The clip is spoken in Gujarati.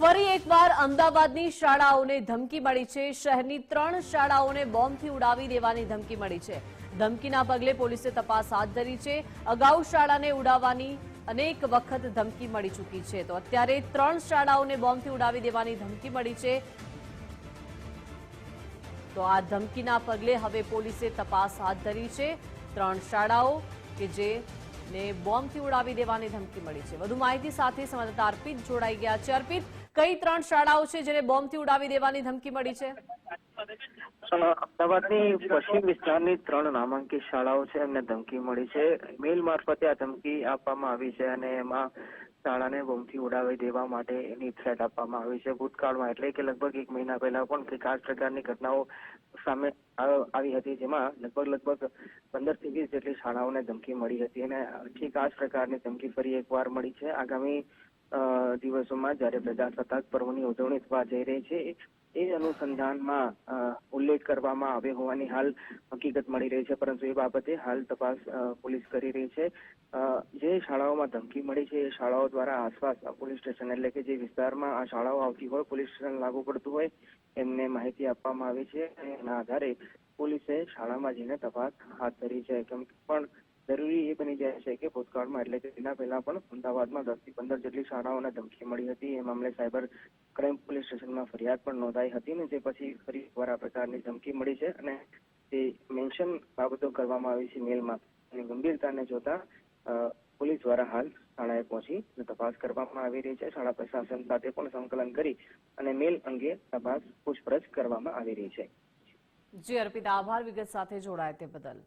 ફરી એકવાર અમદાવાદની શાળાઓને ધમકી મળી છે. શહેરની ત્રણ શાળાઓને બોમ્બથી ઉડાવી દેવાની ધમકી મળી છે. ધમકીના પગલે પોલીસે તપાસ હાથ ધરી છે. અગાઉ શાળાને ઉડાવવાની અનેક વખત ધમકી મળી ચૂકી છે. તો અત્યારે ત્રણ શાળાઓને બોમ્બથી ઉડાવી દેવાની ધમકી મળી છે. તો આ ધમકીના પગલે હવે પોલીસે તપાસ હાથ ધરી છે. ત્રણ શાળાઓ કે જે ને બોમ્બથી ઉડાવી દેવાની ધમકી મળી છે. વધુ માહિતી સાથે સંવાદદાતા અર્પિત જોડાઈ ગયા છે. અર્પિત, કઈ ત્રણ શાળાઓ છે જેને બોમ્બથી ઉડાવી દેવાની ધમકી મળી છે? અમદાવાદની પશ્ચિમ વિસ્તારની ત્રણ નામાંકિત શાળાઓ છે એમને ધમકી મળી છે. મેલ મારફતે આ ધમકી આપવામાં આવી છે અને એમાં શાળાને બોમ્બથી ઉડાવી દેવા માટે એની થ્રેટ આપવામાં આવી છે. ભૂતકાળમાં એટલે કે લગભગ એક મહિના પહેલા પણ આ પ્રકારની ઘટનાઓ સામે આવી હતી, જેમાં લગભગ લગભગ પંદરથી વીસ જેટલી શાળાઓને ધમકી મળી હતી. અને ઠીક આ જ પ્રકારની ધમકી ફરી એકવાર મળી છે. આગામી દિવસોમાં જ્યારે પ્રજાસત્તાક પર્વની ઉજવણી થવા જઈ રહી છે, એ અનુસંધાનમાં ઉલ્લેખ કરવામાં આવ્યો હોવાની હાલ હકીકત મળી રહી છે. પરંતુ એ બાબતે હાલ તપાસ પોલીસ કરી રહી છે. જે શાળાઓમાં ધમકી મળી છે, એ શાળાઓ દ્વારા આસપાસ પોલીસ સ્ટેશન એટલે કે જે વિસ્તારમાં આ શાળાઓ આવતી હોય, પોલીસ સ્ટેશન લાગુ પડતું હોય, એમને માહિતી આપવામાં આવી છે. એના આધારે પોલીસે શાળામાં જઈને તપાસ હાથ ધરી છે. કેમ પણ જરૂરી એ બની જાય છે કે ભૂતકાળમાં એટલે કે તેના પહેલા પણ અમદાવાદમાં દસથી પંદર જેટલી શાળાઓને ધમકી મળી હતી. એ મામલે સાયબર ક્રાઇમ પોલીસ સ્ટેશનમાં ફરિયાદ પણ નોંધાઈ હતી ને જે પછી ફરી એકવાર આ પ્રકારની ધમકી મળી છે અને તે મેન્શન બાબતો કરવામાં આવી છે મેલમાં. અને ગંભીરતાને જોતા પોલીસ દ્વારા હાલ શાળાએ પહોંચી તપાસ કરવામાં આવી રહી છે. શાળા પ્રશાસન સાથે પણ સંકલન કરી અને મેલ અંગે તપાસ પૂછપરછ કરવામાં આવી રહી છે. જી અર્પિતા, આભાર. વિગત સાથે જોડાય તે બદલ.